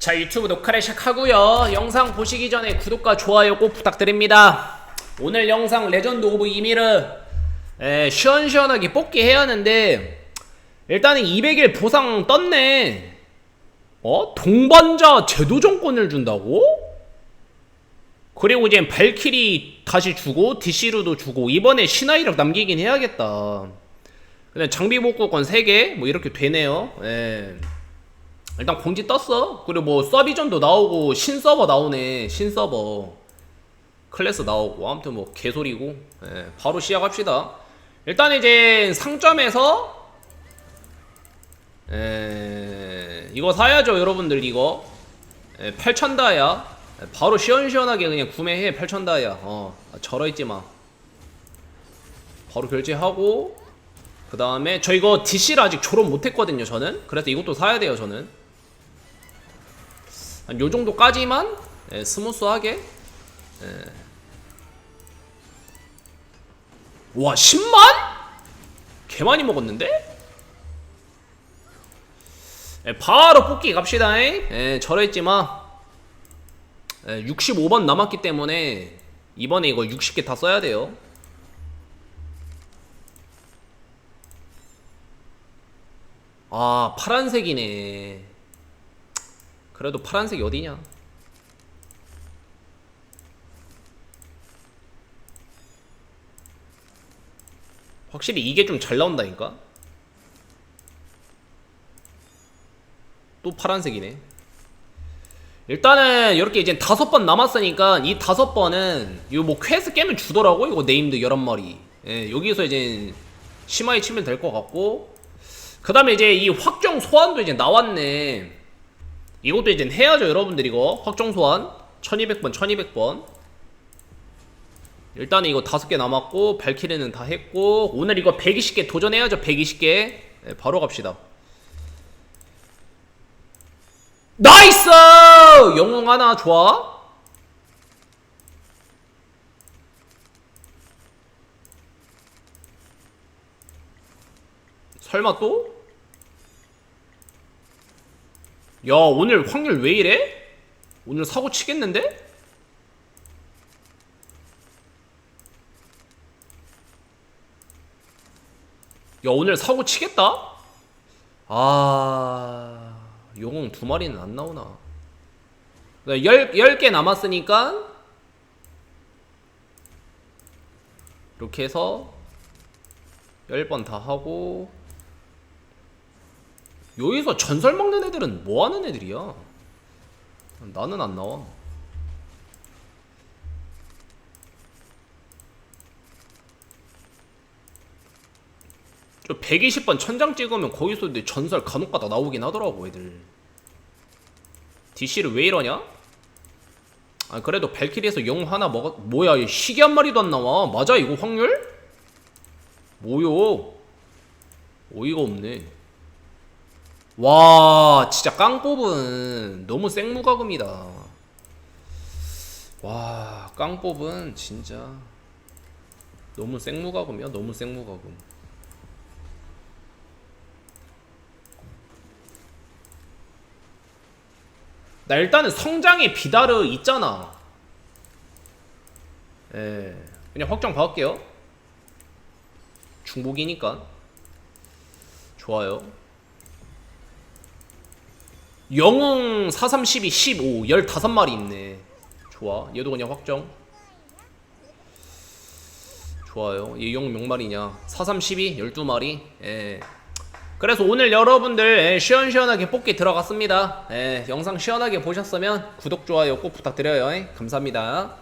자 유튜브 녹화를 시작하고요. 영상 보시기 전에 구독과 좋아요 꼭 부탁드립니다. 오늘 영상 레전드 오브 이미르. 에, 시원시원하게 뽑기 해야 하는데 일단은 200일 보상 떴네. 어? 동반자 제도정권을 준다고? 그리고 이제 발키리 다시 주고 DC로도 주고 이번에 신화이력 남기긴 해야겠다. 근데 장비 복구권 3개? 뭐 이렇게 되네요. 예. 일단 공지 떴어. 그리고 뭐 서비전도 나오고 신 서버 나오네. 신 서버 클래스 나오고 아무튼 뭐 개소리고. 예, 바로 시작합시다. 일단 이제 상점에서 예, 이거 사야죠, 여러분들 이거. 예, 8,000다야. 예, 바로 시원시원하게 그냥 구매해 8,000다야. 어, 절어 있지 마. 바로 결제하고 그 다음에 저 이거 DC를 아직 졸업 못했거든요 저는 그래서 이것도 사야 돼요 저는 한 요 정도까지만 예, 스무스하게 예. 와 10만? 개 많이 먹었는데? 예, 바로 뽑기 갑시다 예, 절했지마 예, 65번 남았기 때문에 이번에 이거 60개 다 써야 돼요 아 파란색이네 그래도 파란색이 어디냐? 확실히 이게 좀 잘 나온다니까? 또 파란색이네. 일단은 이렇게 이제 다섯 번 남았으니까 이 다섯 번은 이거 뭐 퀘스트 깨면 주더라고 이거 네임드 11마리. 예, 여기서 이제 심하게 치면 될 것 같고. 그 다음에 이제 이 확정 소환도 이제 나왔네 이것도 이제 해야죠 여러분들 이거. 확정 소환. 1200번 1200번. 일단은 이거 다섯 개 남았고 발키리는 다 했고 오늘 이거 120개 도전해야죠 120개. 네, 바로 갑시다. 나이스! 영웅 하나 좋아. 설마 또? 야 오늘 확률 왜 이래? 오늘 사고 치겠는데? 야 오늘 사고 치겠다? 아 영웅 두 마리는 안 나오나 네, 열, 10개 남았으니까 이렇게 해서 10번 다 하고 여기서 전설 먹는 애들은 뭐 하는 애들이야? 나는 안 나와. 저 120번 천장 찍으면 거기서 근데 전설 간혹가다 나오긴 하더라고 애들. DC를 왜 이러냐? 아 그래도 발키리에서 영 하나 먹었 뭐야 이 시계 한 마리도 안 나와 맞아 이거 확률? 뭐요? 어이가 없네. 와 진짜 깡 뽑은 너무 생무가금이다. 와깡 뽑은 진짜 너무 생무가금이야? 너무 생무가금. 나 일단은 성장의 비다르 있잖아. 예 그냥 확정 받을게요. 중복이니까. 좋아요 영웅 4312 15 15마리 있네. 좋아. 얘도 그냥 확정. 좋아요. 얘 영웅 몇 마리냐? 4312 12마리? 예. 그래서 오늘 여러분들 예, 시원시원하게 뽑기 들어갔습니다. 예 영상 시원하게 보셨으면 구독 좋아요 꼭 부탁드려요. 예, 감사합니다